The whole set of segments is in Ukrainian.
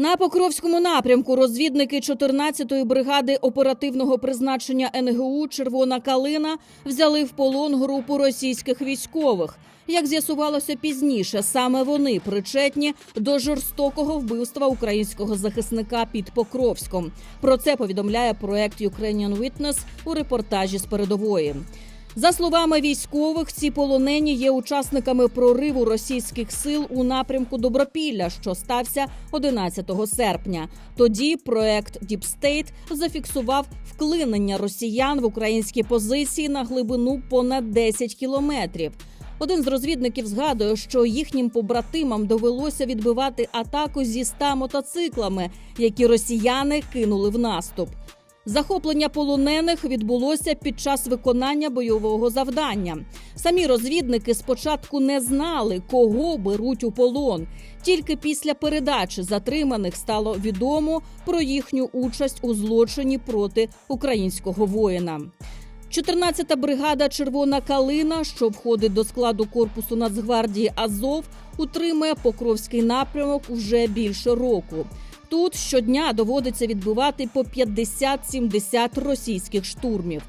На Покровському напрямку розвідники 14-ї бригади оперативного призначення НГУ Червона калина взяли в полон групу російських військових. Як з'ясувалося пізніше, саме вони причетні до жорстокого вбивства українського захисника під Покровськом. Про це повідомляє проект Ukrainian Witness у репортажі з передової. За словами військових, ці полонені є учасниками прориву російських сил у напрямку Добропілля, що стався 11 серпня. Тоді проект State зафіксував вклинення росіян в українські позиції на глибину понад 10 кілометрів. Один з розвідників згадує, що їхнім побратимам довелося відбивати атаку зі 100 мотоциклами, які росіяни кинули в наступ. Захоплення полонених відбулося під час виконання бойового завдання. Самі розвідники спочатку не знали, кого беруть у полон. Тільки після передачі затриманих стало відомо про їхню участь у злочині проти українського воїна. 14-та бригада Червона калина, що входить до складу корпусу Нацгвардії Азов, утримує Покровський напрямок уже більше року. Тут щодня доводиться відбивати по 50-70 російських штурмів.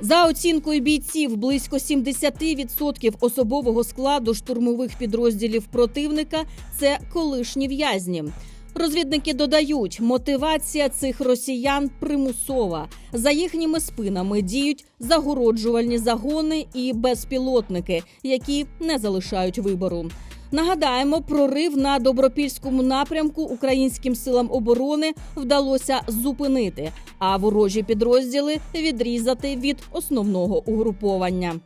За оцінкою бійців, близько 70% особового складу штурмових підрозділів противника це колишні в'язні. Розвідники додають, мотивація цих росіян примусова. За їхніми спинами діють загороджувальні загони і безпілотники, які не залишають вибору. Нагадаємо, прорив на добропільському напрямку українським силам оборони вдалося зупинити, а ворожі підрозділи відрізати від основного угруповання.